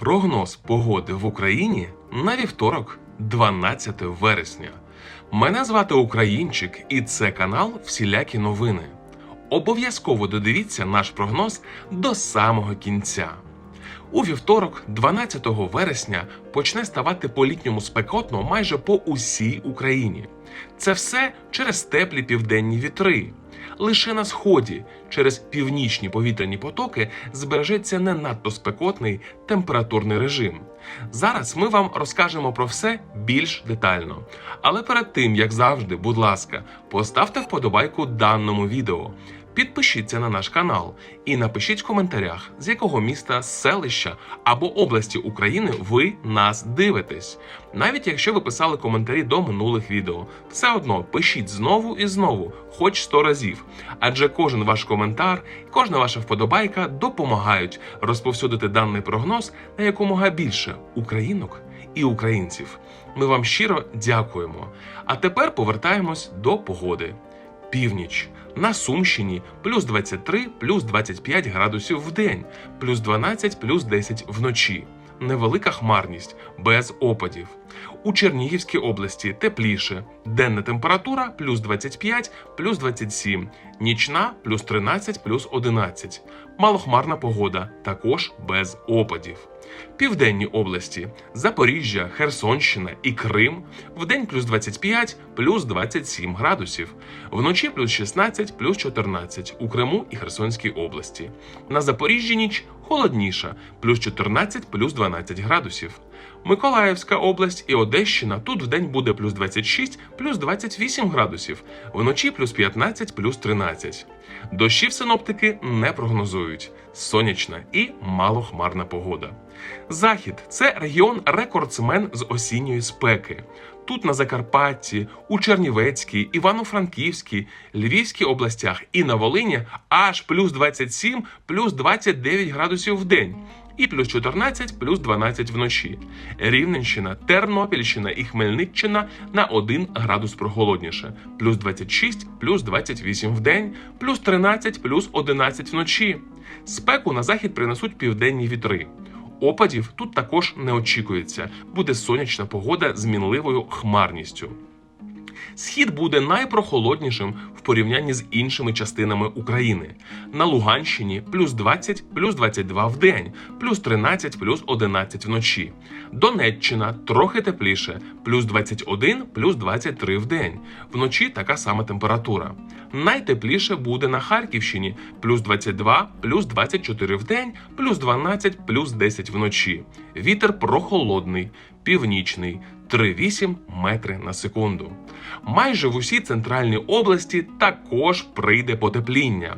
Прогноз погоди в Україні на вівторок, 12 вересня. Мене звати Українчик, і це канал Всілякі новини. Обов'язково додивіться наш прогноз до самого кінця. У вівторок, 12 вересня, почне ставати по-літньому спекотно майже по усій Україні. Це все через теплі південні вітри. Лише на сході, через північні повітряні потоки, збережеться не надто спекотний температурний режим. Зараз ми вам розкажемо про все більш детально. Але перед тим, як завжди, будь ласка, поставте вподобайку даному відео. Підпишіться на наш канал і напишіть в коментарях, з якого міста, селища або області України ви нас дивитесь. Навіть якщо ви писали коментарі до минулих відео, все одно пишіть знову і знову, хоч 100 разів. Адже кожен ваш коментар, кожна ваша вподобайка допомагають розповсюдити даний прогноз на якомога більше українок і українців. Ми вам щиро дякуємо. А тепер повертаємось до погоди. Північ. На Сумщині плюс 23, плюс 25 градусів в день, плюс 12, плюс 10 вночі. Невелика хмарність, без опадів. У Чернігівській області тепліше. Денна температура плюс 25, плюс 27, нічна плюс 13, плюс 11. Малохмарна погода, також без опадів. Південні області Запоріжжя, Херсонщина і Крим вдень плюс 25, плюс 27 градусів, вночі плюс 16, плюс 14 у Криму і Херсонській області. На Запоріжжі ніч холодніша, плюс 14, плюс 12 градусів. Миколаївська область і Одещина тут вдень буде плюс 26, плюс 28 градусів, вночі плюс 15, плюс 13. Дощів синоптики не прогнозують. Сонячна і малохмарна погода. Захід це регіон рекордсмен з осінньої спеки. Тут на Закарпатті, у Чернівецькій, Івано-Франківській, Львівській областях і на Волині аж плюс 27, плюс 29 градусів в день. І плюс 14, плюс 12 вночі. Рівненщина, Тернопільщина і Хмельниччина на 1 градус прохолодніше. Плюс 26, плюс 28 в день, плюс 13, плюс 11 вночі. Спеку на захід принесуть південні вітри. Опадів тут також не очікується. Буде сонячна погода з мінливою хмарністю. Схід буде найпрохолоднішим в порівнянні з іншими частинами України. На Луганщині плюс 20, плюс 22 в день, плюс 13, плюс 11 вночі. Донеччина трохи тепліше, плюс 21, плюс 23 в день. Вночі така сама температура. Найтепліше буде на Харківщині плюс 22, плюс 24 в день, плюс 12, плюс 10 вночі. Вітер прохолодний, північний 3,8 метри на секунду. Майже в усій центральній області також прийде потепління.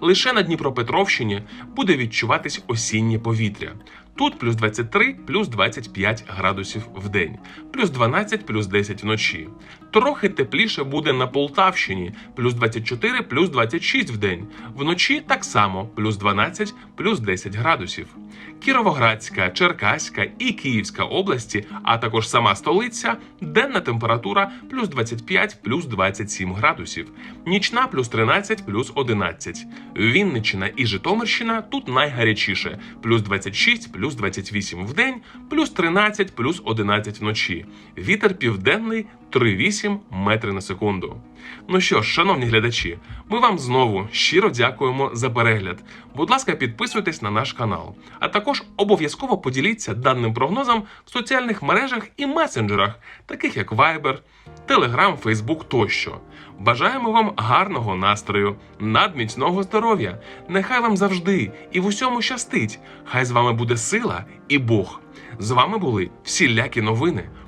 Лише на Дніпропетровщині буде відчуватись осіннє повітря. Тут плюс 23, плюс 25 градусів в день, плюс 12, плюс 10 вночі. Трохи тепліше буде на Полтавщині, плюс 24, плюс 26 в день. Вночі так само плюс 12, плюс 10 градусів. Кіровоградська, Черкаська і Київська області, а також сама столиця, денна температура плюс 25, плюс 27 градусів, нічна плюс 13, плюс 11. Вінниччина і Житомирщина тут найгарячіше, плюс 26, плюс 28 в день, плюс 13, плюс 11 вночі. Вітер південний 3,8 метри на секунду. Ну що ж, шановні глядачі, ми вам знову щиро дякуємо за перегляд. Будь ласка, підписуйтесь на наш канал, а також обов'язково поділіться даним прогнозом в соціальних мережах і месенджерах, таких як Viber, Telegram, Facebook тощо. Бажаємо вам гарного настрою, надміцного здоров'я. Нехай вам завжди і в усьому щастить. Хай з вами буде сила і Бог. З вами були всілякі новини.